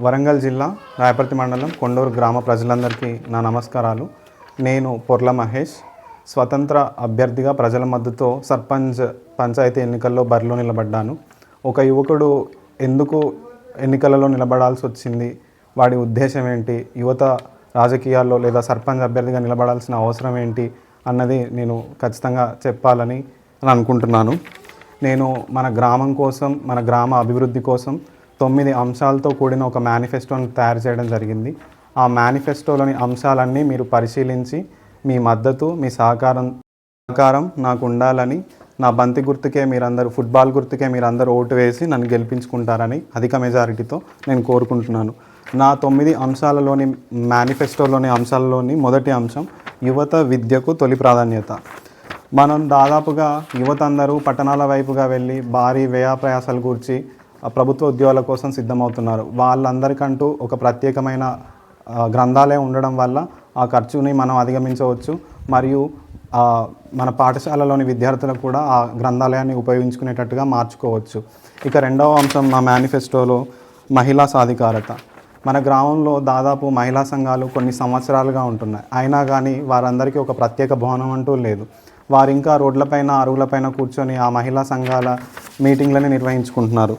వరంగల్ జిల్లా రాయపర్తి మండలం కొండూరు గ్రామ ప్రజలందరికీ నా నమస్కారాలు. నేను పొర్ల మహేష్ స్వతంత్ర అభ్యర్థిగా ప్రజల మద్దతుతో సర్పంచ్ పంచాయతీ ఎన్నికల్లో బరిలో నిలబడ్డాను. ఒక యువకుడు ఎందుకు ఎన్నికలలో నిలబడాల్సి వచ్చింది? వాడి ఉద్దేశం ఏంటి? యువత రాజకీయాల్లో లేదా సర్పంచ్ అభ్యర్థిగా నిలబడాల్సిన అవసరం ఏంటి? అన్నది నేను ఖచ్చితంగా చెప్పాలని అనుకుంటున్నాను. నేను మన గ్రామం కోసం మన గ్రామ అభివృద్ధి కోసం తొమ్మిది అంశాలతో కూడిన ఒక మేనిఫెస్టోని తయారు చేయడం జరిగింది. ఆ మేనిఫెస్టోలోని అంశాలన్నీ మీరు పరిశీలించి మీ మద్దతు మీ సహకారం సహకారం నాకు ఉండాలని నా బంతి గుర్తుకే మీరందరూ ఫుట్బాల్ గుర్తుకే మీరందరూ ఓటు వేసి నన్ను గెలిపించుకుంటారని అధిక మెజారిటీతో నేను కోరుకుంటున్నాను. నా తొమ్మిది అంశాలలోని మేనిఫెస్టోలోని అంశాలలోని మొదటి అంశం యువత విద్యకు తొలి ప్రాధాన్యత. మనం దాదాపుగా యువత అందరూ పట్టణాల వైపుగా వెళ్ళి భారీ వ్యయ ప్రయాసాలు కూర్చి ప్రభుత్వ ఉద్యోగాల కోసం సిద్ధమవుతున్నారు. వాళ్ళందరికంటూ ఒక ప్రత్యేకమైన గ్రంథాలయం ఉండడం వల్ల ఆ ఖర్చుని మనం అధిగమించవచ్చు. మరియు మన పాఠశాలలోని విద్యార్థులకు కూడా ఆ గ్రంథాలయాన్ని ఉపయోగించుకునేటట్టుగా మార్చుకోవచ్చు. ఇక రెండవ అంశం మా మేనిఫెస్టోలో మహిళా సాధికారత. మన గ్రామంలో దాదాపు మహిళా సంఘాలు కొన్ని సంవత్సరాలుగా ఉంటున్నాయి. అయినా కానీ వారందరికీ ఒక ప్రత్యేక భవనం అంటూ లేదు. వారు ఇంకా రోడ్లపైన అరుగులపైన కూర్చొని ఆ మహిళా సంఘాల మీటింగ్లని నిర్వహించుకుంటున్నారు.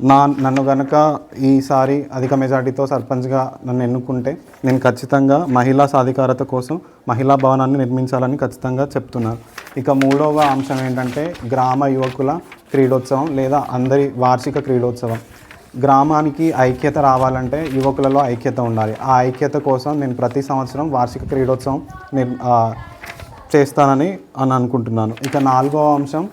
నా నన్ను గనక ఈసారి అధిక మెజార్టీతో సర్పంచ్గా నన్ను ఎన్నుకుంటే నేను ఖచ్చితంగా మహిళా సాధికారత కోసం మహిళా భవనాన్ని నిర్మించాలని ఖచ్చితంగా చెప్తున్నాను ఇక మూడవ అంశం ఏంటంటే గ్రామ యువకుల క్రీడోత్సవం లేదా అందరి వార్షిక క్రీడోత్సవం. గ్రామానికి ఐక్యత రావాలంటే యువకులలో ఐక్యత ఉండాలి. ఆ ఐక్యత కోసం నేను ప్రతి సంవత్సరం వార్షిక క్రీడోత్సవం నిర్ చేస్తానని అని అనుకుంటున్నాను. ఇక నాలుగవ అంశం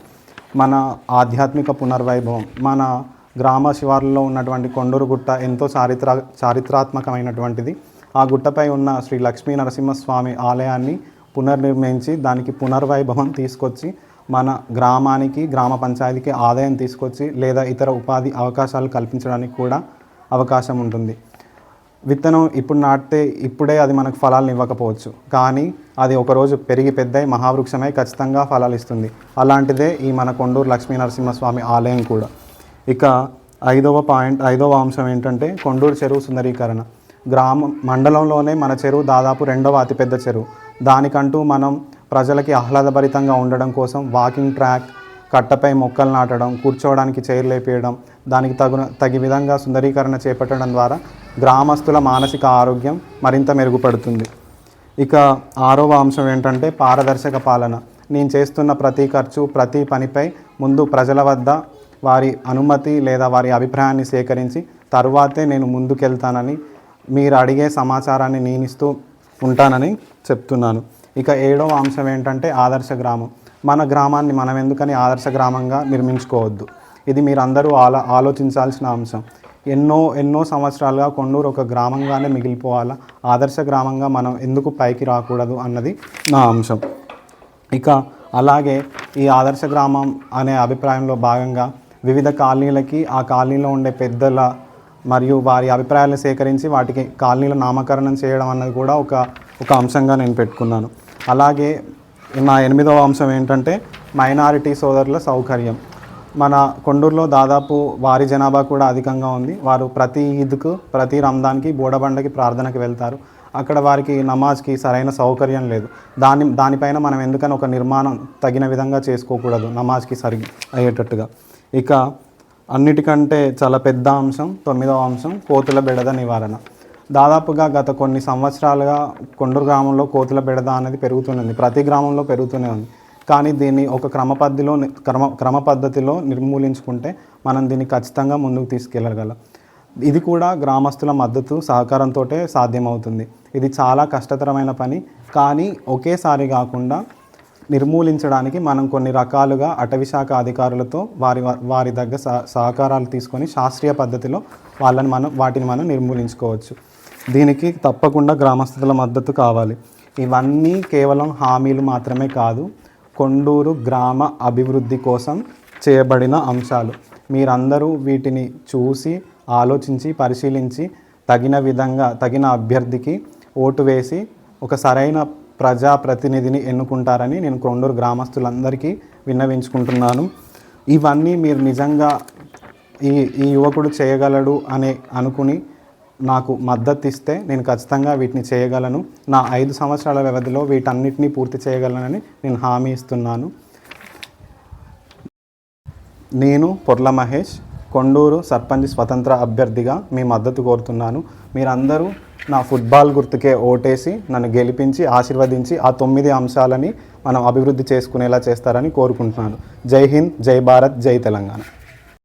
మన ఆధ్యాత్మిక పునర్వైభవం. మన గ్రామ శివార్లలో ఉన్నటువంటి కొండూరు గుట్ట ఎంతో చారిత్ర చారిత్రాత్మకమైనటువంటిది. ఆ గుట్టపై ఉన్న శ్రీ లక్ష్మీ నరసింహస్వామి ఆలయాన్ని పునర్నిర్మించి దానికి పునర్వైభవం తీసుకొచ్చి మన గ్రామానికి గ్రామ పంచాయతీకి ఆదాయం తీసుకొచ్చి లేదా ఇతర ఉపాధి అవకాశాలు కల్పించడానికి కూడా అవకాశం ఉంటుంది. విత్తనం ఇప్పుడు నాటితే ఇప్పుడే అది మనకు ఫలాలను ఇవ్వకపోవచ్చు. కానీ అది ఒకరోజు పెరిగి పెద్దయి మహావృక్షమై ఖచ్చితంగా ఫలాలు ఇస్తుంది. అలాంటిదే ఈ మన కొండూరు లక్ష్మీ నరసింహస్వామి ఆలయం కూడా. ఇక ఐదవ పాయింట్ ఐదవ అంశం ఏంటంటే కొండూరు చెరువు సుందరీకరణ. గ్రామం మండలంలోనే మన చెరువు దాదాపు రెండవ అతిపెద్ద చెరువు. దానికంటూ మనం ప్రజలకి ఆహ్లాదభరితంగా ఉండడం కోసం వాకింగ్ ట్రాక్ కట్టపై మొక్కలు నాటడం కూర్చోవడానికి చైర్లు వేపేయడం దానికి తగున తగి విధంగా సుందరీకరణ చేపట్టడం ద్వారా గ్రామస్తుల మానసిక ఆరోగ్యం మరింత మెరుగుపడుతుంది. ఇక ఆరవ అంశం ఏంటంటే పారదర్శక పాలన. నేను చేస్తున్న ప్రతి ఖర్చు ప్రతి పనిపై ముందు ప్రజల వద్ద వారి అనుమతి లేదా వారి అభిప్రాయాన్ని సేకరించి తర్వాతే నేను ముందుకెళ్తానని మీరు అడిగే సమాచారాన్ని నేను ఇస్తూ ఉంటానని చెప్తున్నాను. ఇక ఏడవ అంశం ఏంటంటే ఆదర్శ గ్రామం. మన గ్రామాన్ని మనం ఎందుకని ఆదర్శ గ్రామంగా నిర్మించుకోవద్దు? ఇది మీరందరూ ఆలో ఆలోచించాల్సిన అంశం. ఎన్నో ఎన్నో సంవత్సరాలుగా కొండూరు ఒక గ్రామంగానే మిగిలిపోవాలా? ఆదర్శ గ్రామంగా మనం ఎందుకు పైకి రాకూడదు అన్నది నా అంశం. ఇక అలాగే ఈ ఆదర్శ గ్రామం అనే అభిప్రాయంలో భాగంగా వివిధ కాలనీలకి ఆ కాలనీలో ఉండే పెద్దల మరియు వారి అభిప్రాయాలను సేకరించి వాటికి కాలనీల నామకరణం చేయడం అన్నది కూడా ఒక ఒక అంశంగా నేను పెట్టుకున్నాను. అలాగే నా ఎనిమిదవ అంశం ఏంటంటే మైనారిటీ సోదరుల సౌకర్యం. మన కొండూరులో దాదాపు వారి జనాభా కూడా అధికంగా ఉంది. వారు ప్రతి ఈద్కు ప్రతి రంజాన్కి బోడబండకి ప్రార్థనకి వెళ్తారు. అక్కడ వారికి నమాజ్కి సరైన సౌకర్యం లేదు. దాని దానిపైన మనం ఎందుకని ఒక నిర్మాణం తగిన విధంగా చేసుకోకూడదు నమాజ్కి సరి అయ్యేటట్టుగా. ఇక అన్నిటికంటే చాలా పెద్ద అంశం తొమ్మిదవ అంశం కోతుల బెడద నివారణ. దాదాపుగా గత కొన్ని సంవత్సరాలుగా కొండూరు గ్రామంలో కోతుల బెడద అనేది పెరుగుతూనే ప్రతి గ్రామంలో పెరుగుతూనే ఉంది. కానీ దీన్ని ఒక క్రమ పద్ధతిలో క్రమ క్రమ పద్ధతిలో నిర్మూలించుకుంటే మనం దీన్ని ఖచ్చితంగా ముందుకు తీసుకెళ్ళగలం ఇది కూడా గ్రామస్తుల మద్దతు సహకారంతో సాధ్యమవుతుంది. ఇది చాలా కష్టతరమైన పని. కానీ ఒకేసారి కాకుండా నిర్మూలించడానికి మనం కొన్ని రకాలుగా అటవీ శాఖ అధికారులతో వారి వారి దగ్గర సహ- సహకారాలు తీసుకొని శాస్త్రీయ పద్ధతిలో వాళ్ళని మనం వాటిని మనం నిర్మూలించుకోవచ్చు. దీనికి తప్పకుండా గ్రామస్తుల మద్దతు కావాలి. ఇవన్నీ కేవలం హామీలు మాత్రమే కాదు కొండూరు గ్రామ అభివృద్ధి కోసం చేయబడిన అంశాలు. మీరందరూ వీటిని చూసి ఆలోచించి పరిశీలించి తగిన విధంగా తగిన అభ్యర్థికి ఓటు వేసి ఒక సరైన ప్రజాప్రతినిధిని ఎన్నుకుంటారని నేను కొండూరు గ్రామస్తులందరికీ విన్నవించుకుంటున్నాను. ఇవన్నీ మీరు నిజంగా ఈ ఈ యువకుడు చేయగలడు అనే అనుకుని నాకు మద్దతు ఇస్తే నేను ఖచ్చితంగా వీటిని చేయగలను. నా ఐదు సంవత్సరాల వ్యవధిలో వీటన్నిటిని పూర్తి చేయగలనని నేను హామీ ఇస్తున్నాను. నేను పొర్ల మహేష్ కొండూరు సర్పంచ్ స్వతంత్ర అభ్యర్థిగా మీ మద్దతు కోరుతున్నాను. మీరందరూ నా ఫుట్బాల్ గుర్తుకే ఓటేసి నన్ను గెలిపించి ఆశీర్వదించి ఆ తొమ్మిది అంశాలని మనం అభివృద్ధి చేసుకునేలా చేస్తారని కోరుకుంటున్నాను. జై హింద్ జై భారత్ జై తెలంగాణ.